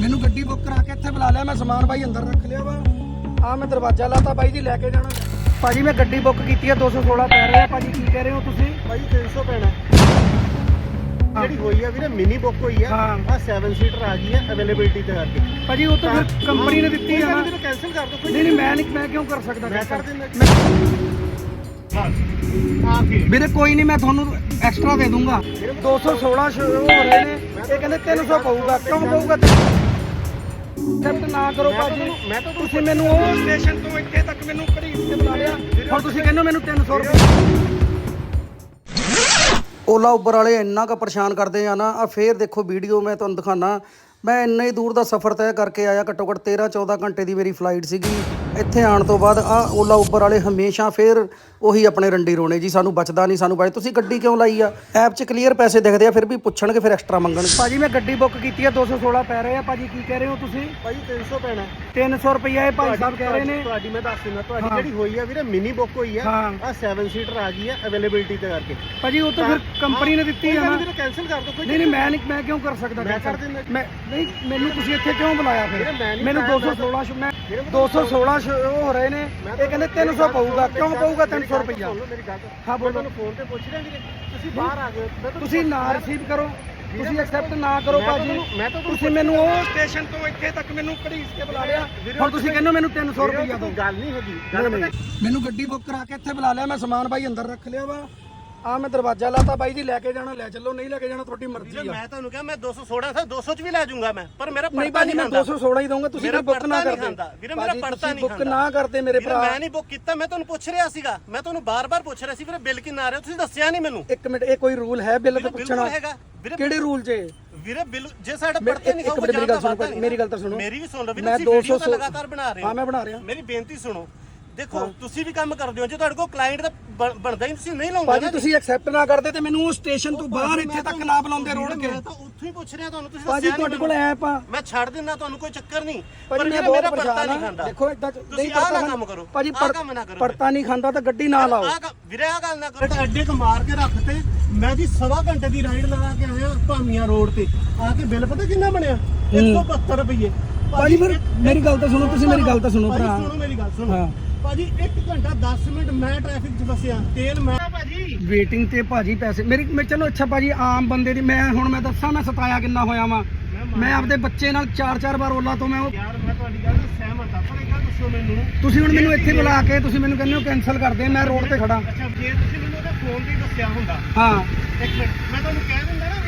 ਮੈਨੂੰ ਗੱਡੀ ਬੁੱਕ ਕਰਾ ਕੇ ਇੱਥੇ ਬੁਲਾ ਲਿਆ ਮੈਂ ਸਮਾਨ ਬਾਈ ਅੰਦਰ ਰੱਖ ਲਿਆ ਵਾ। ਆ ਮੈਂ ਦਰਵਾਜ਼ਾ ਲਾਤਾ ਬਾਈ ਜੀ ਲੈ ਕੇ ਜਾਣਾ। ਭਾਜੀ ਮੈਂ ਗੱਡੀ ਬੁੱਕ ਕੀਤੀ ਆ 216 ਪੈ ਰਿਹਾ। ਭਾਜੀ ਕੀ ਕਹਿ ਰਹੇ ਹੋ ਤੁਸੀਂ? ਭਾਈ 300 ਪੈਣਾ। ਜਿਹੜੀ ਹੋਈ ਆ ਵੀਰੇ ਮਿਨੀ ਬੁੱਕ ਹੋਈ ਆ। ਹਾਂ। ਆ 7 ਸੀਟਰ ਆ ਗਈ ਆ ਅਵੇਲੇਬਿਲਟੀ ਤੇ ਕਰਕੇ ਭਾਜੀ ਉਹ ਤਾਂ ਫਿਰ ਕੰਪਨੀ ਨੇ ਦਿੱਤੀ ਆ ਨਾ। ਵੀਰੇ ਕੈਨਸਲ ਕਰ ਦੋ ਕੋਈ। ਨਹੀਂ ਨਹੀਂ ਮੈਂ ਨਹੀਂ ਮੈਂ ਕਿਉਂ ਕਰ ਸਕਦਾ ਮੈਂ ਕਰ ਦਿੰਦਾ। ਆ ਕੇ। ਵੀਰੇ ਕੋਈ ਨਹੀਂ ਮੈਂ ਤੁਹਾਨੂੰ ਐਕਸਟਰਾ ਦੇ ਦੂੰਗਾ। 216 ਸ਼ੁਰੂ ਹੋ ਰਹੇ ਨੇ। ਇਹ ਕਹਿੰਦੇ 300 ਪਊਗਾ। ਕਿਉਂ ਪਊਗਾ ਐਕਸੈਪਟ ਨਾ ਕਰੋ ਭਾਜੀ। ਮੈਂ ਤਾਂ ਤੁਸੀਂ ਮੈਨੂੰ ਉਹ ਸਟੇਸ਼ਨ ਤੋਂ ਇੱਥੇ ਤੱਕ ਮੈਨੂੰ ਘੜੀਸ ਕੇ ਬੁਲਾ ਲਿਆ। ਹੁਣ ਤੁਸੀਂ ਕਹਿੰਦੇ ਮੈਨੂੰ 300 ਰੁਪਏ। ਓਲਾ ਉੱਬਰ ਵਾਲੇ ਇੰਨਾ ਕੁ ਪਰੇਸ਼ਾਨ ਕਰਦੇ ਆ ਨਾ ਆ ਫੇਰ ਦੇਖੋ ਵੀਡੀਓ ਮੈਂ ਤੁਹਾਨੂੰ ਦਿਖਾਣਾ ਮੈਂ ਇੰਨੇ ਹੀ ਦੂਰ ਦਾ ਸਫ਼ਰ ਤੈਅ ਕਰਕੇ ਆਇਆ ਘੱਟੋ ਘੱਟ 13 14 ਘੰਟੇ ਦੀ ਮੇਰੀ ਫਲਾਈਟ ਸੀਗੀ। ਇੱਥੇ ਆਉਣ ਤੋਂ ਬਾਅਦ ਆ ਓਲਾ ਉੱਬਰ ਵਾਲੇ ਹਮੇਸ਼ਾ ਫੇਰ ਉਹੀ ਆਪਣੇ ਰੰਡੀ ਰੋਣੇ ਜੀ ਸਾਨੂੰ ਬਚਦਾ ਨਹੀਂ ਸਾਨੂੰ ਬਾਈ ਤੁਸੀਂ ਗੱਡੀ ਕਿਉਂ ਲਾਈ ਆ? ਐਪ 'ਚ ਕਲੀਅਰ ਪੈਸੇ ਦਿਖਦੇ ਆ ਫਿਰ ਵੀ ਪੁੱਛਣਗੇ ਫਿਰ ਐਕਸਟਰਾ ਮੰਗਣਗੇ ਭਾਜੀ ਮੈਂ ਗੱਡੀ ਬੁੱਕ ਕੀਤੀ ਆ 216 ਪੈ ਰਹੇ ਆ। ਭਾਜੀ ਕੀ ਕਹਿ ਰਹੇ ਹੋ ਤੁਸੀਂ? ਭਾਈ 300 ਪੈਣਾ। 300 ਰੁਪਈਆ ਇਹ ਭਾਈ ਸਾਹਿਬ ਕਹਿ ਰਹੇ ਨੇ। ਤੁਹਾਡੀ ਮੈਂ ਦੱਸ ਦਿੰਦਾ ਤੁਹਾਡੀ। ਜਿਹੜੀ ਹੋਈ ਆ ਵੀਰੇ ਮਿਨੀ ਬੁੱਕ ਹੋਈ ਆ। ਆ 7 ਸੀਟਰ ਆ ਗਈ ਆ ਅਵੇਲੇਬਿਲਟੀ ਤੇ ਕਰਕੇ। ਭਾਜੀ ਉਹ ਤਾਂ ਫਿਰ ਕੰਪਨੀ ਨੇ ਦਿੱਤੀ ਆ ਨਾ। ਵੀਰੇ ਕੈਨਸਲ ਕਰ ਦੋ ਕੋਈ ਨਹੀਂ ਨਹੀਂ ਮੈਂ ਨਹੀਂ ਮੈਂ ਕਿਉਂ ਕਰ ਸਕਦਾ ਮੈਂ? ਕਰ ਦਿੰਦਾ। ਮੈਂ ਨਹੀਂ ਮੈਨੂੰ ਤੁਸੀਂ ਇੱਥੇ ਕਿਉਂ ਬੁਲਾਇਆ ਫਿਰ? ਮੈਨੂੰ ਬੁਲਾਇਆ, 216 ਸ਼ੁ- ਮੈਂ ਵੀਰੇ, 216 ਸ਼ੁ- ਉਹ ਹੋ ਰਹੇ ਨੇ। ਇਹ ਕਹਿੰਦੇ 300 ਪਊਗਾ। ਕਿਉਂ ਪਊਗਾ 300 ਰੁਪਈਆ। ਸੁਣ ਲਓ ਮੇਰੀ ਗੱਲ। ਹਾਂ, ਬੋਲੋ। ਮੈਂ ਤੁਹਾਨੂੰ ਫੋਨ ਤੇ ਪੁੱਛ ਰਿਹਾ ਵੀਰੇ। ਤੁਸੀਂ ਬਾਹਰ ਆ ਗਏ ਹੋ। ਤੁਸੀਂ ਨਾ ਰਿਸੀਵ ਕਰੋ। ਤੁਸੀਂ ਐਕਸੈਪਟ ਨਾ ਕਰੋ ਭਾਜੀ। ਮੈਂ ਤਾਂ ਤੁਸੀਂ ਮੈਨੂੰ ਉਹ ਸਟੇਸ਼ਨ ਤੋਂ ਇੱਥੇ ਤੱਕ ਮੈਨੂੰ ਘੜੀਸ ਕੇ ਬੁਲਾ ਲਿਆ। ਹੁਣ ਤੁਸੀਂ ਕਹਿੰਦੇ ਮੈਨੂੰ 300 ਵੀਰੇ, ਰੁਪਈਆ ਉਹ ਦਿਓ। ਗੱਲ ਨਹੀਂ ਹੈਗੀ। ਮੈਨੂੰ ਗੱਡੀ ਬੁੱਕ ਕਰਾ ਕੇ ਇੱਥੇ ਬੁਲਾ ਲਿਆ। ਮੈਂ ਸਮਾਨ ਬਾਈ ਅੰਦਰ ਰੱਖ ਲਿਆ ਵਾ। ਆ ਮੈਂ ਦਰਵਾਜ਼ਾ ਲਾਤਾ ਬਾਈ ਜੀ ਲੈ ਕੇ ਜਾਣਾ ਲੈ ਚੱਲੋ ਨਹੀਂ ਲੈ ਕੇ ਜਾਣਾ ਤੁਹਾਡੀ ਮਰਜ਼ੀ ਆ। ਮੈਂ ਤੁਹਾਨੂੰ ਕਿਹਾ ਮੈਂ 216 ਥਾ 200 ਚ ਵੀ ਲੈ ਜਾਊਂਗਾ ਮੈਂ ਪਰ ਮੇਰਾ ਨਹੀਂ ਪੜਤਾ ਨਹੀਂ ਮੈਂ ਖਾਂਦਾ। 216 ਹੀ ਦਊਂਗਾ ਤੁਸੀਂ ਮੇਰਾ ਬੁੱਕ ਨਾ ਪੜਤਾ ਨਹੀਂ ਕਰਦੇ। ਖਾਂਦਾ। ਵੀਰੇ, ਮੇਰਾ ਭਾਜੀ, ਪੜਤਾ ਤੁਸੀਂ ਨਹੀਂ ਬੁੱਕ ਖਾਂਦਾ। ਨਾ ਕਰਦੇ ਮੇਰੇ ਵੀਰੇ ਭਰਾ। ਮੈਂ ਨਹੀਂ ਬੁੱਕ ਕੀਤਾ ਮੈਂ ਤੁਹਾਨੂੰ ਪੁੱਛ ਰਿਹਾ ਸੀਗਾ। ਮੈਂ ਤੁਹਾਨੂੰ ਬਾਰ-ਬਾਰ ਪੁੱਛ ਰਿਹਾ ਸੀ ਵੀਰੇ ਬਿੱਲ ਕਿੰਨਾ ਆ ਰਿਹਾ ਤੁਸੀਂ ਦੱਸਿਆ ਨਹੀਂ ਮੈਨੂੰ। ਇੱਕ ਮਿੰਟ ਇਹ ਕੋਈ ਰੂਲ ਹੈ ਬਿੱਲ ਤੇ ਪੁੱਛਣਾ? ਬਿਲਕੁਲ ਹੈਗਾ? ਵੀਰੇ ਕਿਹੜੇ ਰੂਲ 'ਚ? ਵੀਰੇ ਬਿੱਲ ਜੇ ਸਾਡਾ ਮੈਂ- ਪੜਤਾ ਨਹੀਂ ਇੱਕ ਮਿੰਟ ਮੇਰੀ ਗੱਲ ਸੁਣੋ ਭਾਜੀ, ਮੇਰੀ ਗੱਲ ਤਾਂ ਸੁਣੋ। ਮੇਰੀ ਵੀ ਸੁਣ। ਲਓ ਵੀਰੇ ਮੈਂ ਤੁਸੀਂ ਵੀਡੀਓ 200 ਤਾਂ ਲਗਾਤਾਰ ਬਣਾ ਰਹੇ ਹੋ। ਹਾਂ ਮੈਂ ਬਣਾ ਰਿਹਾ। ਮੇਰੀ ਬੇਨਤੀ ਸੁਣੋ। ਦੇਖੋ ਤੁਸੀਂ ਵੀ ਕੰਮ ਕਰਦੇ ਹੋ ਜੇ ਤੁਹਾਡੇ ਕੋਲ ਕਲਾਇੰਟ ਦਾ ਬਣ- ਬਣਦਾ ਹੀ ਨਹੀਂ, ਤੁਸੀਂ ਨਹੀਂ ਲਾਉਂਦੇ ਭਾਜੀ ਤੁਸੀਂ ਐਕਸੈਪਟ ਨਾ ਕਰਦੇ ਤੇ ਮੈਨੂੰ ਸਟੇਸ਼ਨ ਤੋਂ ਬਾਹਰ ਇੱਥੇ ਤੱਕ ਨਾ ਬੁਲਾਉਂਦੇ ਰੋਡ ਕੇ। ਮੈਂ ਤਾਂ ਉੱਥੋਂ ਹੀ ਪੁੱਛ ਰਿਹਾ ਤੁਹਾਨੂੰ ਤੁਸੀਂ ਭਾਜੀ ਦੱਸਿਆ ਤੁਹਾਡੇ ਨਹੀਂ ਕੋਲ ਐਪ ਆ। ਮੈਂ ਛੱਡ ਦਿੰਦਾ ਤੁਹਾਨੂੰ ਕੋਈ ਚੱਕਰ ਨਹੀਂ। ਭਾਜੀ ਮੈਂ ਵੀਰੇ, ਬਹੁਤ ਮੇਰਾ ਪੜਤਾ ਪਰੇਸ਼ਾਨ ਨਹੀਂ ਆ ਖਾਂਦਾ। ਦੇਖੋ ਇਦਾਂ ਤੁਸੀਂ ਆਹ ਨਾ ਕੰਮ ਕਰੋ। ਭਾਜੀ ਆਹ ਕੰਮ ਨਾ ਕਰੋ ਪੜਤਾ ਨਹੀਂ ਖਾਂਦਾ ਤਾਂ ਗੱਡੀ ਨਾ ਲਾਓ। ਕੰਮ- ਵੀਰੇ ਆ ਗੱਲ ਨਾ ਕਰੋ। ਅੱਡੇ ਕ ਮਾਰ ਕੇ ਰੱਖ ਤੇ ਮੈਂ ਜੀ ਸਵਾ ਘੰਟੇ ਦੀ ਰਾਈਡ ਲਗਾ ਕੇ ਆਇਆ ਭਾਮੀਆਂ ਰੋਡ ਤੇ। ਆ ਕੇ ਬਿੱਲ ਪਤਾ ਕਿੰਨਾ ਬਣਿਆ? 172 ਰੁਪਏ ਭਾਜੀ ਫਿਰ ਮੇਰੀ ਗੱਲ ਤਾਂ ਸੁਣੋ ਤੁਸੀਂ ਮੇਰੀ ਗੱਲ ਤਾਂ ਸੁਣੋ ਭਾਜੀ ਭਰਾ। ਸੁਣੋ ਮੇਰੀ ਗੱਲ ਹਾਂ। ਭਾਜੀ 1 ਘੰਟਾ 10 ਮਿੰਟ ਮੈਂ ਟ੍ਰੈਫਿਕ 'ਚ ਫਸਿਆ। ਤੇਲ ਮੈਂ ਭਾਜੀ। ਵੇਟਿੰਗ ਤੇ ਭਾਜੀ ਪੈਸੇ ਮੇਰੀ ਮੈਂ ਚਲੋ ਅੱਛਾ ਭਾਜੀ ਆਮ ਬੰਦੇ ਦੀ ਮੈਂ ਹੁਣ ਮੈਂ ਦੱਸਾਂ ਮੈਂ ਸਤਾਇਆ ਕਿੰਨਾ ਹੋਇਆ ਵਾਂ। ਮੈਂ ਆਪਦੇ ਬੱਚੇ ਨਾਲ ਚਾਰ ਚਾਰ ਵਾਰ ਓਲਾ ਤੋਂ ਮੈਂ ਉਹ ਯਾਰ ਮੈਂ ਤੁਹਾਡੀ ਗੱਲ ਨਾਲ ਸਹਿਮਤ ਆ ਪਰ ਇਹ ਗੱਲ ਦੱਸੋ ਮੈਨੂੰ। ਤੁਸੀਂ ਹੁਣ ਮੈਨੂੰ ਇੱਥੇ ਬੁਲਾ ਕੇ ਤੁਸੀਂ ਮੈਨੂੰ ਕਹਿੰਦੇ ਹੋ ਕੈਨਸਲ ਕਰ ਦੇ ਮੈਂ ਰੋਡ ਤੇ ਖੜਾ ਅੱਛਾ ਜੇ ਤੁਸੀਂ ਮੈਨੂੰ ਉਹਦੇ ਫੋਨ ਤੇ ਦੱਸਿਆ ਹੁੰਦਾ। ਹਾਂ। ਇੱਕ ਮਿੰਟ ਮੈਂ ਤੁਹਾਨੂੰ ਕਹਿ ਦਿੰਦਾ ਨਾ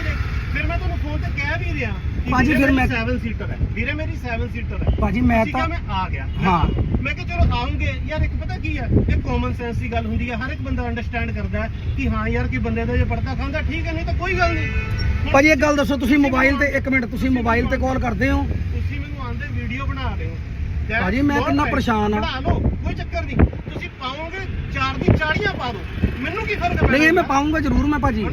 ਫਿਰ ਮੈਂ ਤੁਹਾਨੂੰ ਫੋਨ ਤੇ ਕਹਿ ਵੀ ਕਿ ਭਾਜੀ, ਫਿਰ ਮੈਂ- 7 ਸੀਟਰ ਹੈ। ਵੀਰੇ ਮੇਰੀ 7 ਸੀਟਰ ਹੈ। ਭਾਜੀ ਮੈਂ ਤਾਂ ਮੈਂ ਆ ਗਿਆ? ਹਾਂ। ਮੈਂ ਕਿਹਾ ਚਲੋ ਆਉਂਗੇ। ਯਾਰ ਇੱਕ ਪਤਾ ਕੀ ਹੈ? ਇਹ ਕਾਮਨ ਸੈਂਸ ਦੀ ਗੱਲ ਹੁੰਦੀ ਹੈ। ਹਰ ਇੱਕ ਬੰਦਾ ਅੰਡਰਸਟੈਂਡ ਕਰਦਾ ਕਿ ਹਾਂ ਯਾਰ ਕਿ ਬੰਦੇ ਦਾ ਜੇ ਪੜਦਾ ਖਾਂਦਾ ਠੀਕ ਹੈ ਨਹੀਂ ਤਾਂ ਕੋਈ ਗੱਲ ਨਹੀਂ। ਭਾਜੀ ਇੱਕ ਗੱਲ ਦੱਸੋ ਤੁਸੀਂ ਮੋਬਾਈਲ ਤੇ ਇੱਕ ਮਿੰਟ ਤੁਸੀਂ ਮੋਬਾਈਲ ਤੇ ਕਾਲ ਕਰਦੇ ਹੋ? ਤੁਸੀਂ ਮੈਨੂੰ ਆਂਦੇ ਵੀਡੀਓ ਬਣਾ ਰਹੇ ਹੋ। ਭਾਜੀ, ਮੈਂ ਕਿੰਨਾ. ਪਰੇਸ਼ਾਨ ਆ। ਬਣਾ ਲਓ ਕੋਈ ਚੱਕਰ ਨਹੀਂ। ਤੁਸੀਂ ਪਾਓਗੇ ਚਾਰ ਦੀ ਚਾੜੀਆਂ ਪਾ ਦਿਓ। ਮੈਨੂੰ ਕੀ ਫ਼ਰਕ ਪੈਣਾ ਨਹੀਂ ਮੈਂ ਪਾਉਂਗਾ ਜ਼ਰੂਰ ਮੈਂ ਭਾਜੀ?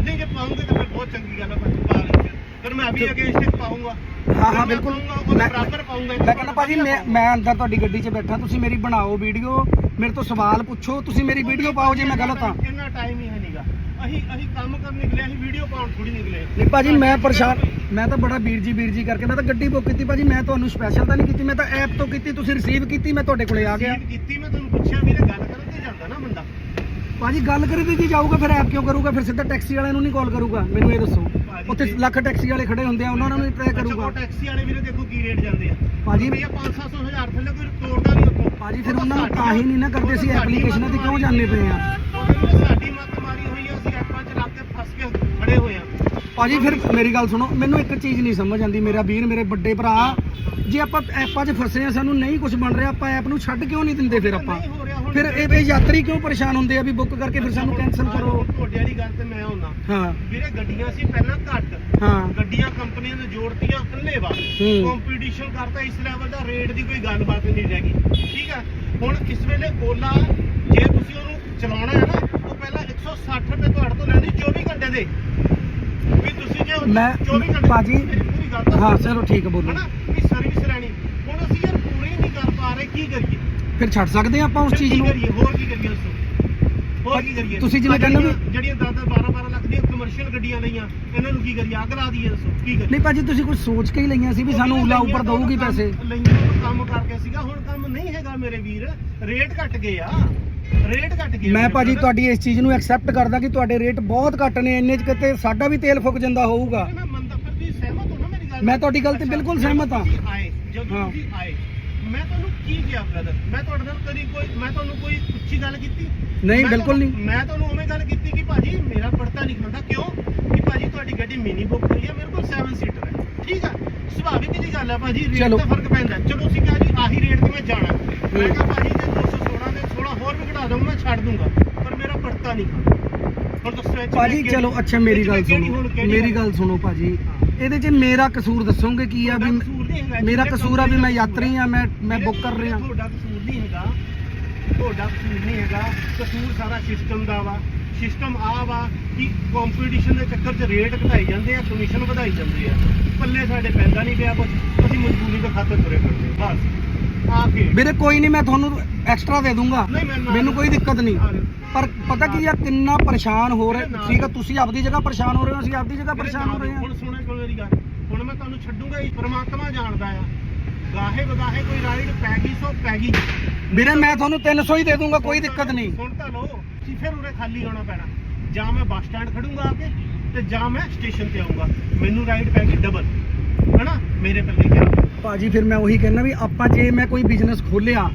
ਨਹੀਂ ਜੇ ਪਾਉਂਗੇ ਤਾਂ ਫਿਰ ਬਹੁਤ ਚੰਗੀ ਗੱਲ ਹੈ ਭਾਜੀ ਪਾ ਲੈਂਦੇ ਫਿਰ ਮੈਂ ਵੀ ਅਗੇ ਸਟਿਕ ਪਾਉਂਗਾ। ਹਾਂ ਹਾਂ ਬਿਲਕੁਲ। ਉਹਦੇ ਮੈਂ ਬਰਾਬਰ ਪਾਉਂਗਾ। ਮੈਂ ਕਹਿੰਦਾ ਭਾਜੀ ਮੈਂ ਮੈਂ ਅੰਦਰ ਤੁਹਾਡੀ ਗੱਡੀ 'ਚ ਬੈਠਾ ਤੁਸੀਂ ਮੇਰੀ ਬਣਾਓ ਵੀਡੀਓ ਮੇਰੇ ਤੋਂ ਸਵਾਲ ਪੁੱਛੋ ਤੁਸੀਂ ਮੇਰੀ ਵੀਡੀਓ ਪਾਓ ਜੇ ਮੈਂ ਗਲਤ ਹਾਂ। ਇੰਨਾ ਟਾਈਮ ਹੀ ਹੈ ਨਹੀਂਗਾ ਅਸੀਂ ਅਸੀਂ ਕੰਮ ਕਰਨ ਨਿਕਲੇ ਅਸੀਂ ਵੀਡੀਓ ਪਾਉਣ ਥੋੜੀ ਨਿਕਲੇ। ਨਹੀਂ ਭਾਜੀ ਮੈਂ ਪਰੇਸ਼ਾਨ ਮੈਂ ਤਾਂ ਬੜਾ ਵੀਰ ਜੀ ਵੀਰ ਜੀ ਕਰਕੇ ਮੈਂ ਤਾਂ ਗੱਡੀ ਬੁੱਕ ਕੀਤੀ ਭਾਜੀ ਮੈਂ ਤੁਹਾਨੂੰ ਸਪੈਸ਼ਲ ਤਾਂ ਨਹੀਂ ਕੀਤੀ ਮੈਂ ਤਾਂ ਐਪ ਤੋਂ ਕੀਤੀ ਤੁਸੀਂ ਰਿਸੀਵ ਕੀਤੀ ਮੈਂ ਤੁਹਾਡੇ ਕੋਲੇ ਆ ਗਿਆ। Receive ਕੀਤੀ ਮੈਂ ਤੁਹਾਨੂੰ ਪੁੱਛਿਆ ਵੀਰੇ ਗੱਲ ਤੇ ਬੰਦਾ ਭਾਜੀ ਗੱਲ ਕਰੇ ਤੇ ਜੀ ਜਾਊਗਾ ਫਿਰ ਐਪ ਕਿਉਂ ਕਰੂਗਾ? ਫਿਰ ਸਿੱਧਾ ਟੈਕਸੀ ਵਾਲਿਆਂ ਨੂੰ ਨਹੀਂ ਕਾਲ ਕਰੂਗਾ ਮੈਨੂੰ ਇਹ ਦੱਸੋ। ਉੱਥੇ ਲੱਖ ਟੈਕਸੀ ਵਾਲੇ ਖੜੇ ਹੁੰਦੇ ਆ ਉਹਨਾਂ ਨੂੰ ਟ੍ਰੈ ਕਰੂਗਾ। ਟੈਕਸੀ ਵਾਲੇ ਵੀਰੇ ਦੇਖੋ ਕੀ ਰੇਟ ਜਾਂਦੇ ਆ। ਭਾਜੀ ਭਈਆ 5-700 ਹਜ਼ਾਰ ਥੱਲੇ ਕੋਈ ਤੋੜਦਾ ਨਹੀਂ ਉੱਥੋਂ। ਭਾਜੀ ਫਿਰ ਉਹਨਾਂ ਨੂੰ ਤਾਂ ਹੀ ਨਹੀਂ ਨਾ ਕਰਦੇ ਸੀ ਐਪਲੀਕੇਸ਼ਨਾਂ ਤੇ ਕਿਉਂ ਜਾਂਦੇ ਪਏ ਆ? ਸਾਡੀ ਮੱਤ ਮਾਰੀ ਹੋਈ ਆ ਅਸੀਂ ਐਪਾਂ 'ਚ ਕੇ ਫਸ ਕੇ ਖੜੇ ਹੋਏ ਆ। ਭਾਜੀ ਫਿਰ ਮੇਰੀ ਗੱਲ ਸੁਣੋ ਮੈਨੂੰ ਇੱਕ ਚੀਜ਼ ਨਹੀਂ ਸਮਝ ਆਉਂਦੀ ਮੇਰਾ ਵੀਰ ਮੇਰੇ ਵੱਡੇ ਭਰਾ ਜੇ ਆਪਾਂ ਐਪਾਂ 'ਚ ਫਸੇ ਆ ਸਾਨੂੰ ਨਹੀਂ ਕੁਝ ਬਣ ਰਿਹਾ ਆਪਾਂ ਐਪ ਨੂੰ ਛੱਡ ਕਿਉਂ ਨਹੀਂ ਦਿੰਦੇ ਫਿਰ ਆਪਾਂ? ਫਿਰ ਇਹ ਇਹ ਯਾਤਰੀ ਕਿਉਂ ਪਰੇਸ਼ਾਨ ਹੁੰਦੇ ਆ ਵੀ ਬੁੱਕ ਕਰਕੇ ਫਿਰ ਸਾਨੂੰ ਕੈਨਸਲ ਕਰੋ? ਤੁਹਾਡੇ ਵਾਲੀ ਗੱਲ ਤੇ ਮੈਂ ਹੁੰਨਾ। ਹਾਂ। ਵੀਰੇ ਗੱਡੀਆਂ ਸੀ ਪਹਿਲਾਂ ਘੱਟ। ਹਾਂ। ਗੱਡੀਆਂ ਕੰਪਨੀਆਂ ਨੇ ਜੋੜਤੀਆਂ ਅੰਨੇਵਾ। ਕੰਪੀਟੀਸ਼ਨ ਕਰਤਾ ਇਸ ਲੈਵਲ ਦਾ ਰੇਟ ਦੀ ਕੋਈ ਗੱਲਬਾਤ ਨਹੀਂ ਰਹਿ ਗਈ। ਠੀਕ ਹੈ ਹੁਣ ਇਸ ਵੇਲੇ ਓਲਾ ਜੇ ਤੁਸੀਂ ਉਹਨੂੰ ਚਲਾਉਣਾ ਹੈ ਨਾ ਉਹ ਪਹਿਲਾਂ 160 ਰੁਪਏ ਤੁਹਾਡੇ ਤੋਂ ਲੈਂਦੀ 24 ਘੰਟੇ ਦੇ। ਵੀ ਤੁਸੀਂ ਜੇ ਮੈਂ- 24 ਘੰਟੇ ਭਾਜੀ- ਤਾਂ ਹਾਂ ਚਲੋ ਠੀਕ ਬੋਲੋ। ਹਨਾ? ਵੀ ਸਰਵਿਸ ਲੈਣੀ। ਹੁਣ ਅਸੀਂ ਯਾਰ ਪੂਰੀ ਨਹੀਂ ਕਰ ਪਾ ਰਹੇ ਕੀ ਕਰੀਏ? ਫਿਰ ਛੱਡ ਸਕਦੇ ਆ ਆਪਾਂ ਉਸ ਚੀਜ਼ ਨੂੰ? ਕਰੀਏ? ਹੋਰ ਕੀ ਕਰੀਏ ਦੱਸੋ? ਹੋਰ ਕੀ ਕਰੀਏ? ਤੁਸੀਂ ਜਿਵੇਂ ਕਹਿੰਦੇ ਜਿਹੜੀਆਂ- ਜਿਹੜੀਆਂ 10 12 12 ਲੱਖ ਦੀਆਂ ਕਮਰਸ਼ੀਅਲ ਗੱਡੀਆਂ ਲਈਆਂ ਇਹਨਾਂ ਨੂੰ ਕੀ ਕਰੀਏ? ਅੱਗ ਲਾ ਦਈਏ ਦੱਸੋ ਕੀ ਕਰੀਏ? ਨਹੀਂ ਭਾਜੀ ਤੁਸੀਂ ਕੁਝ ਸੋਚ ਕੇ ਹੀ ਲਈਆਂ ਸੀ ਵੀ ਸਾਨੂੰ ਓਲਾ ਉੱਪਰ ਦਊਗੀ ਪੈਸੇ। ਲਈਆਂ ਕੰਮ ਕਰਕੇ ਸੀਗਾ ਹੁਣ ਕੰਮ ਨਹੀਂ ਹੈਗਾ ਮੇਰੇ ਵੀਰ। ਰੇਟ ਘਟ ਗਏ ਆ। ਰੇਟ ਘਟ ਗਏ ਮੈਂ ਭਾਜੀ। ਤੁਹਾਡੀ ਇਸ ਚੀਜ਼ ਨੂੰ ਐਕਸੈਪਟ ਕਰਦਾ ਕਿ ਤੁਹਾਡੇ ਰੇਟ ਬਹੁਤ ਘੱਟ ਨੇ ਇੰਨੇ ਚ ਕਿਤੇ ਸਾਡਾ ਵੀ ਤੇਲ ਫੁੱਕ ਜਾਂਦਾ ਹੋਊਗਾ। ਮੈਂ ਹੋ ਤੁਹਾਡੀ ਗੱਲ ਤੇ ਬਿਲਕੁਲ ਸਹਿਮਤ ਹਾਂ। ਜਦੋਂ ਹਾਂ। ਤੁਸੀਂ ਆਏ ਮੈਂ ਤੁਹਾਨੂੰ ਕੀ ਕਿਹਾ ਬ੍ਰਦਰ ਮੈਂ ਤੁਹਾਡੇ ਨਾਲ ਕਦੀ ਕੋਈ ਮੈਂ ਤੁਹਾਨੂੰ ਕੋਈ ਉੱਚੀ ਗੱਲ ਕੀਤੀ? ਨਹੀਂ ਮੈਂ ਬਿਲਕੁਲ ਤੁਹਾਨੂੰ- ਨਹੀਂ। ਮੈਂ ਤੁਹਾਨੂੰ ਉਵੇਂ ਗੱਲ ਕੀਤੀ ਕਿ ਭਾਜੀ ਮੇਰਾ ਪੜਤਾ ਨਹੀਂ ਖਲਦਾ। ਕਿਉਂ? ਕਿ ਭਾਜੀ ਤੁਹਾਡੀ ਗੱਡੀ ਮਿਨੀ ਬੁੱਕ ਹੋਈ ਹੈ ਮੇਰੇ ਕੋਲ 7 ਸੀਟਰ ਹੈ। ਠੀਕ ਆ? ਸੁਭਾਵਿਕ ਜੀ ਗੱਲ ਹੈ ਭਾਜੀ ਰੇਟ ਚਲੋ। ਦਾ ਫ਼ਰਕ ਪੈਂਦਾ। ਹੈ। ਚਲੋ ਤੁਸੀਂ ਕਿਹਾ ਜੀ ਆਹੀ ਰੇਟ ਤੇ ਮੈਂ ਜਾਣਾ। ਮੈਂ ਕਿਹਾ ਭਾਜੀ ਜੇ 216 ਦੇ 16 ਹੋਰ ਵੀ ਘਟਾ ਦਊਂ ਮੈਂ ਛੱਡ ਦੂੰਗਾ। ਪਰ ਮੇਰਾ ਪੜਤਾ ਨਹੀਂ ਖਲਦਾ। ਹੁਣ ਦੱਸੋ ਇਹ 'ਚ ਮੈਂ ਭਾਜੀ ਕਿਹੜੀ- ਚਲੋ ਅੱਛਾ ਮੇਰੀ ਇਹ 'ਚ ਮੈਂ ਗੱਲ ਕਿਹੜੀ ਸੁਣੋ। ਹੁਣ ਕਿਹੜੀ ਮੇਰੀ ਗੱਲ ਸੁਣੋ ਭਾਜੀ। ਇਹਦੇ 'ਚ ਮੇਰਾ ਕਸੂਰ ਦੱਸੋਗੇ ਕੀ ਆ ਵੀ ਮੇਰਾ ਕਸੂਰ ਆ ਵੀ ਮੈਂ ਯਾਤਰੀ ਆ ਮੈਂ ਮੈਂ ਬੁੱਕ ਕਰ ਰਿਹਾ। ਤੁਹਾਡਾ ਕਸੂਰ ਨਹੀਂ ਹੈਗਾ ਤੁਹਾਡਾ ਕਸੂਰ ਨਹੀਂ ਹੈਗਾ ਕਸੂਰ ਸਾਰਾ ਸਿਸਟਮ ਦਾ ਵਾ। ਸਿਸਟਮ ਆ ਵਾ ਕਿ ਕੰਪੀਟੀਸ਼ਨ ਦੇ ਚੱਕਰ 'ਚ ਰੇਟ ਘਟਾਈ ਜਾਂਦੇ ਆ ਕਮਿਸ਼ਨ ਵਧਾਈ ਜਾਂਦੇ ਆ। ਪੱਲੇ ਸਾਡੇ ਪੈਂਦਾ ਨਹੀਂ ਪਿਆ ਕੁਝ ਅਸੀਂ ਮਜਬੂਰੀ ਦੇ ਖਾਤਰ ਤੁਰੇ ਫਿਰਦੇ। ਬਸ। ਆ ਕੇ। ਵੀਰੇ ਕੋਈ ਨਹੀਂ ਮੈਂ ਤੁਹਾਨੂੰ ਐਕਸਟਰਾ ਦੇ ਦੂੰਗਾ। ਮੈਨੂੰ ਕੋਈ ਦਿੱਕਤ ਨਹੀਂ। ਪਰ ਪਤਾ ਕੀ ਆ ਕਿੰਨਾ ਪਰੇਸ਼ਾਨ ਹੋ ਰਹੇ ਠੀਕ ਆ ਤੁਸੀਂ ਆਪਦੀ ਜਗ੍ਹਾ ਪਰੇਸ਼ਾਨ ਹੋ ਰਹੇ ਹੋ ਅਸੀਂ ਆਪਦੀ ਜਗ੍ਹਾ ਮੇਰੇ ਪਰੇਸ਼ਾਨ ਹੋ ਰਹੇ ਹਾਂ ਹੁਣ ਸੁਣੋ ਕੋਲ ਮੇਰੀ ਗੱਲ ਹੁਣ ਮੈਂ ਤੁਹਾਨੂੰ ਛੱਡੂਗਾ ਹੀ ਪ੍ਰਮਾਤਮਾ ਜਾਣਦਾ ਆ। ਗਾਹੇ ਬਗਾਹੇ ਕੋਈ ਰਾਈਡ ਪੈ ਗਈ ਸੋ ਪੈ ਗਈ। ਵੀਰੇ ਮੈਂ ਤੁਹਾਨੂੰ 300 ਹੀ ਦੇ ਦੂੰਗਾ ਕੋਈ ਦਿੱਕਤ ਨਹੀਂ। ਸੁਣ ਤਾਂ ਲਓ ਤੁਸੀਂ ਫਿਰ ਉਰੇ ਖਾਲੀ ਹੋਣਾ ਪੈਣਾ। ਜਾਂ ਮੈਂ ਬੱਸ ਸਟੈਂਡ ਖੜੂੰਗਾ ਆ ਕੇ ਤੇ ਜਾਂ ਮੈਂ ਸਟੇਸ਼ਨ ਤੇ ਆਉਂਗਾ ਮੈਨੂੰ ਰਾਈਡ ਪੈ ਗਈ ਡਬਲ ਹਨਾ? ਮੇਰੇ ਪੱਲੇ ਕਿਆ ਭਾਜੀ ਫਿਰ ਮੈਂ ਉਹੀ ਕਹਿੰਦਾ ਵੀ ਆਪਾਂ ਜੇ ਮੈਂ ਕੋਈ ਬਿਜ਼ਨਸ ਖੋਲਿਆ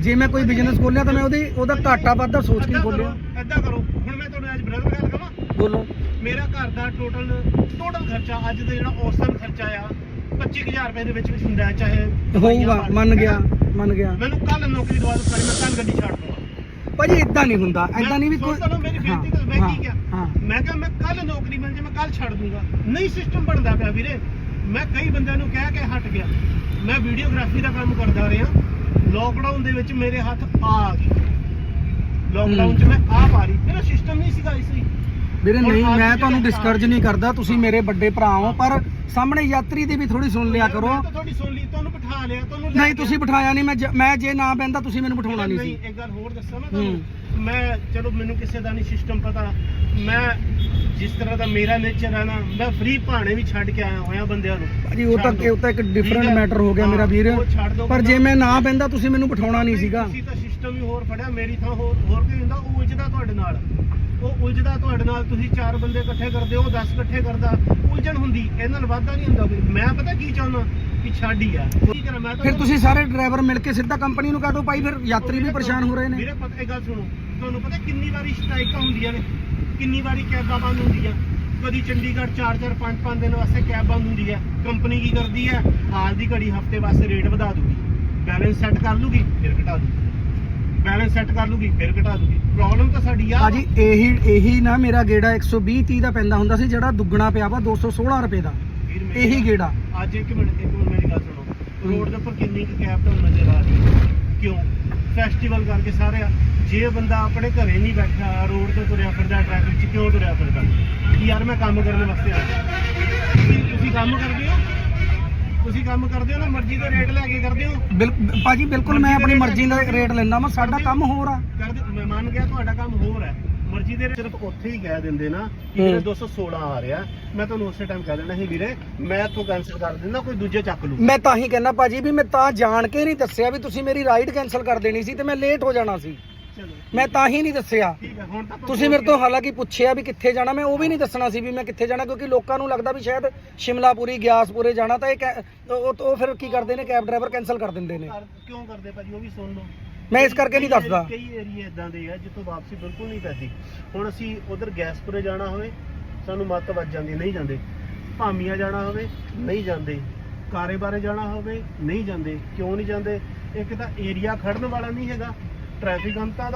ਜੇ ਮੈਂ ਕੋਈ ਬਿਜ਼ਨਸ ਖੋਲਿਆ ਤਾਂ ਮੈਂ ਉਹਦੀ ਉਹਦਾ ਘਾਟਾ ਵਾਧਾ ਸੋਚ ਕੇ ਖੋਲਿਆ ਏਦਾਂ ਕਰੋ। ਹੁਣ ਮੈਂ ਤੁਹਾਨੂੰ ਅੱਜ ਬ੍ਰਦਰ ਗੱਲ ਕਰਾਂ ਬੋਲੋ। ਮੇਰਾ ਘਰ ਦਾ ਟੋਟਲ ਟੋਟਲ ਖਰਚਾ ਅੱਜ ਦਾ ਜਿਹੜਾ ਔਸਤਨ ਖਰਚਾ ਆ 25000 ਰੁਪਏ ਦੇ ਵਿੱਚ ਵਿੱਚ ਹੁੰਦਾ ਹੈ ਚਾਹੇ ਹੋਊਗਾ ਮੰਨ ਗਿਆ ਮੰਨ ਗਿਆ। ਮੈਨੂੰ ਕੱਲ ਨੌਕਰੀ ਦਵਾ ਦੋ ਮੈਂ ਕੱਲ ਗੱਡੀ ਛੱਡ ਦੂੰਗਾ ਭਾਜੀ ਇਦਾਂ ਨਹੀਂ ਹੁੰਦਾ ਇਦਾਂ ਨਹੀਂ ਵੀ ਕੋਈ ਤਾਂ ਲਓ ਮੇਰੀ ਬੇਨਤੀ ਤਾਂ ਮੈਂ ਕੀ ਕਿਹਾ? ਮੈਂ ਕਿਹਾ ਮੈਂ ਕੱਲ ਨੌਕਰੀ ਮਿਲ ਜੇ ਮੈਂ ਕੱਲ ਛੱਡ ਦੂੰਗਾ। ਨਹੀਂ ਸਿਸਟਮ ਬਣਦਾ ਪਿਆ ਵੀਰੇ। ਮੈਂ ਕਈ ਬੰਦਿਆਂ ਨੂੰ ਕਹਿ ਕੇ ਹਟ ਗਿਆ। ਮੈਂ ਵੀਡੀਓਗ੍ਰਾਫੀ ਦਾ ਕੰਮ ਕਰਦਾ ਰਿਹਾ। ਲੋਕਡਾਊਨ ਦੇ ਵਿੱਚ ਮੇਰੇ ਹੱਥ ਆ ਗਈ ਲੋਕਡਾਊਨ 'ਚ ਮੈਂ ਆ ਪਾ ਰਹੀ। ਮੇਰਾ ਸਿਸਟਮ ਨਹੀਂ ਸੀਗਾ ਇਸ ਵੀਰੇ ਨਹੀਂ ਮੈਂ ਤੁਹਾਨੂੰ। ਡਿਸਕਰਜ ਨਹੀਂ ਕਰਦਾ ਤੁਸੀਂ ਮੇਰੇ ਵੱਡੇ ਭਰਾ ਹੋ ਪਰ ਸਾਹਮਣੇ ਯਾਤਰੀ ਦੀ ਵੀ ਥੋੜੀ ਸੁਣ ਲਿਆ ਕਰੋ ਮੈਂ ਤਾਂ ਤੁਹਾਡੀ ਸੁਣ ਲਈ ਤੁਹਾਨੂੰ ਬਿਠਾ ਲਿਆ ਤੁਹਾਨੂੰ ਲੈ ਨਹੀਂ। ਤੁਸੀਂ ਬਿਠਾਇਆ ਨਹੀਂ ਮੈਂ ਜ- ਮੈਂ ਜੇ ਨਾ ਬੈਂਦਾ ਤੁਸੀਂ ਮੈਨੂੰ ਬਿਠਾਉਣਾ ਨਹੀਂ ਸੀ ਇੱਕ ਗੱਲ ਹੋਰ ਦੱਸਾਂ ਮੈਂ ਤੁਹਾਨੂੰ ਮੈਂ ਚਲੋ ਮੈਨੂੰ ਕਿਸੇ ਦਾ ਨਹੀਂ ਸਿਸਟਮ ਪਤਾ ਮੈਂ ਜਿਸ ਤਰ੍ਹਾਂ ਦਾ ਮੇਰਾ ਨੇਚਰ ਹੈ ਨਾ ਮੈਂ ਫ੍ਰੀ ਭਾਣੇ ਵੀ ਛੱਡ ਕੇ ਆਇਆ ਹੋਇਆ ਬੰਦਿਆਂ ਨੂੰ ਭਾਜੀ ਉਹ ਤਾਂ ਛੱਡ ਦਿਓ। ਉਹ ਤਾਂ ਇੱਕ ਠੀਕ ਡਿਫਰੈਂਟ ਹੈ? ਮੈਟਰ ਹੋ ਗਿਆ ਮੇਰਾ ਹਾਂ, ਵੀਰ ਉਹ ਛੱਡ ਦਿਓ ਪਰ ਜੇ। ਮੈਂ ਨਾ ਬੈਂਦਾ ਤੁਸੀਂ ਮੈਨੂੰ ਬਿਠਾਉਣਾ ਨਹੀਂ ਸੀਗਾ ਤੁਸੀਂ ਤਾਂ ਹੀ ਹੋਰ ਫੜਿਆ ਮੇਰੀ ਥਾਂ ਹੋਰ ਹੋਰ ਕੀ ਹੁੰਦਾ ਉਹ ਉਲਝਦਾ ਤੁਹਾਡੇ ਨਾਲ। ਉਹ ਉਲਝਦਾ ਤੁਹਾਡੇ ਨਾਲ ਤੁਸੀਂ ਚਾਰ ਬੰਦੇ ਇਕੱਠੇ ਕਰਦੇ ਹੋ 10 ਇਕੱਠੇ ਕਰਦਾ ਉਲਝਣ ਹੁੰਦੀ ਇਹਨਾਂ ਨਾਲ ਵਾਧਾ ਨਹੀਂ ਹੁੰਦਾ ਕੋਈ। ਮੈਂ ਪਤਾ ਕੀ ਚਾਹੁੰਦਾ ਕਿ ਛੱਡ ਹੀ ਆ। ਕੀ ਕਰਾਂ ਮੈਂ ਤਾਂ ਫਿਰ ਤੁਸੀਂ ਸਾਰੇ ਡਰਾਈਵਰ ਮਿਲ ਕੇ ਸਿੱਧਾ ਕੰਪਨੀ ਨੂੰ ਦਿਓ ਭਾਈ ਫਿਰ ਯਾਤਰੀ ਵੀ ਪਰੇਸ਼ਾਨ ਹੋ ਰਹੇ ਨੇ। ਵੀਰੇ ਪਤਾ ਇਹ ਗੱਲ ਸੁਣੋ ਤੁਹਾਨੂੰ ਪਤਾ ਕਿੰਨੀ ਵਾਰੀ ਸਟ੍ਰਾਈਕਾਂ ਹੁੰਦੀਆਂ ਨੇ? ਕਿੰਨੀ ਵਾਰੀ ਕੈਬਾਂ ਬੰਦ ਹੁੰਦੀਆਂ? ਕਦੀ ਚੰਡੀਗੜ੍ਹ 4-4 5-5 ਦਿਨ ਵਾਸਤੇ ਕੈਬ ਬੰਦ ਹੁੰਦੀ ਹੈ। ਕੰਪਨੀ ਕੀ ਕਰਦੀ ਹੈ? ਹਾਲ ਦੀ ਘੜੀ ਹਫ਼ਤੇ ਵਾਸਤੇ ਰੇਟ ਵਧਾ ਦੂਗੀ। ਬੈਲੈਂਸ ਸੈੱਟ ਕਰ ਲੂਗੀ ਫਿਰ ਘਟਾ ਦੂਗੀ। ਬੈਲੈਂਸ ਸੈੱਟ ਕਰ ਲੂਗੀ ਫਿਰ ਘਟਾ ਦੂਗੀ। ਪ੍ਰੋਬਲਮ ਤਾਂ ਸਾਡੀ ਆ। ਭਾਜੀ ਇਹੀ ਇਹੀ ਨਾ ਮੇਰਾ ਗੇੜਾ 120 30 ਦਾ ਪੈਂਦਾ ਹੁੰਦਾ ਸੀ ਜਿਹੜਾ ਦੁੱਗਣਾ ਪਿਆ ਵਾ 216 ਰੁਪਏ ਦਾ। ਵੀਰ ਮੇਰੀ ਇਹੀ ਗੇੜਾ। ਅੱਜ ਇੱਕ ਮਿੰਟ ਇੱਕ ਮਿੰਟ ਮੇਰੀ ਗੱਲ ਸੁਣੋ। ਰੋਡ ਦੇ ਉੱਪਰ ਕਿੰਨੀ ਕੁ ਕੈਬ ਤੁਹਾਨੂੰ ਨਜ਼ਰ ਆ ਰਹੀ ਹੈ? ਕਿਉਂ? ਫੈਸਟੀਵਲ ਕਰਕੇ ਸਾਰੇ ਆ। ਜੇ ਬੰਦਾ ਆਪਣੇ ਘਰੇ ਨਹੀਂ ਬੈਠਾ ਰੋਡ ਤੇ ਤੁਰਿਆ ਫਿਰਦਾ ਟ੍ਰੈਫਿਕ 'ਚ ਕਿਉਂ ਤੁਰਿਆ ਫਿਰਦਾ? ਕਿ ਯਾਰ ਮੈਂ ਕੰਮ ਕਰਨ ਵਾਸਤੇ ਆਇਆ ਤੁਸੀਂ ਕੰਮ ਕਰਦੇ ਹੋ ਤੁਸੀਂ ਕੰਮ ਕਰਦੇ ਹੋ ਨਾ ਮਰਜ਼ੀ ਦਾ ਰੇਟ ਲੈ ਕੇ ਕਰਦੇ ਹੋ। ਬਿਲ ਭਾਜੀ ਬਿਲਕੁਲ ਮੈਂ ਆਪਣੀ ਮਰਜ਼ੀ ਦਾ ਰੇਟ ਲੈਂਦਾ ਮੈਂ ਸਾਡਾ ਕੰਮ ਹੋਰ ਆ। ਕਰਦੇ ਮੈਂ ਮੰਨ ਗਿਆ ਤੁਹਾਡਾ ਕੰਮ ਹੋਰ ਹੈ। ਮਰਜ਼ੀ ਦੇ ਸਿਰਫ ਉੱਥੇ ਹੀ ਕਹਿ ਦਿੰਦੇ ਨਾ ਕਿ ਵੀਰੇ 216 ਆ ਰਿਹਾ। ਮੈਂ ਤੁਹਾਨੂੰ ਉਸੇ ਟਾਈਮ ਕਹਿ ਦੇਣਾ ਸੀ ਵੀਰੇ ਮੈਂ ਇੱਥੋਂ ਕੈਨਸਲ ਕਰ ਦਿੰਦਾ ਕੋਈ ਦੂਜੇ ਚੱਕ ਲੂ ਮੈਂ ਤਾਂ ਹੀ ਕਹਿੰਦਾ ਭਾਜੀ ਵੀ ਮੈਂ ਤਾਂ ਜਾਣ ਕੇ ਨਹੀਂ ਦੱਸਿਆ ਵੀ ਤੁਸੀਂ ਮੇਰੀ ਰਾਈਡ ਕੈਨਸਲ ਕਰ ਦੇਣੀ ਸੀ ਤੇ ਮੈਂ ਲੇਟ ਹੋ ਜਾਣਾ ਸੀ। ਮੈਂ ਤਾਂ ਹੀ ਨਹੀਂ ਦੱਸਿਆ। ਤੁਸੀਂ ਮੇਰੇ ਤੋਂ ਹਾਲਾਂਕਿ ਪੁੱਛਿਆ ਵੀ ਕਿੱਥੇ ਜਾਣਾ ਮੈਂ ਉਹ ਵੀ ਨਹੀਂ ਦੱਸਣਾ ਸੀ ਵੀ ਮੈਂ ਕਿੱਥੇ ਜਾਣਾ ਕਿਉਂਕਿ ਲੋਕਾਂ ਨੂੰ ਲੱਗਦਾ ਵੀ ਸ਼ਾਇਦ ਸ਼ਿਮਲਾਪੁਰੀ ਗਿਆਸਪੁਰੇ ਜਾਣਾ ਤਾਂ ਇਹ ਕੈ- ਉਹ ਉਹ ਫਿਰ ਕੀ ਕਰਦੇ ਨੇ ਕੈਬ ਡਰਾਈਵਰ ਕੈਨਸਲ ਕਰ ਦਿੰਦੇ ਨੇ। ਕਰ- ਕਿਉਂ ਕਰਦੇ ਭਾਜੀ ਉਹ ਵੀ ਸੁਣ ਲਓ। ਮੈਂ ਇਸ ਕਰਕੇ ਨਹੀਂ ਕਈ ਦੱਸਦਾ। ਕਈ ਏਰੀਆ ਇਦਾਂ ਦੇ ਆ ਜਿੱਥੋਂ ਵਾਪਸੀ ਬਿਲਕੁਲ ਨਹੀਂ ਪੈਂਦੀ। ਹੁਣ ਅਸੀਂ ਉਧਰ ਗੈਸਪੁਰੇ ਜਾਣਾ ਹੋਵੇ ਸਾਨੂੰ ਮੱਤ ਵੱਜ ਜਾਂਦੀ ਨਹੀਂ ਜਾਂਦੇ। ਭਾਮੀਆਂ ਜਾਣਾ ਹੋਵੇ ਨਹੀਂ ਜਾਂਦੇ। ਕਾਰੇ ਬਾਰੇ ਜਾਣਾ ਹੋਵੇ ਨਹੀਂ ਜਾਂਦੇ। ਕਿਉਂ ਨਹੀਂ ਜਾਂਦੇ? ਇੱਕ ਤਾਂ ਏਰੀਆ ਖੜਨ ਵਾਲਾ ਨਹੀਂ ਹੈਗਾ। ਟ੍ਰੈਫਿਕ ਅੰਤਾਂ ਦਾ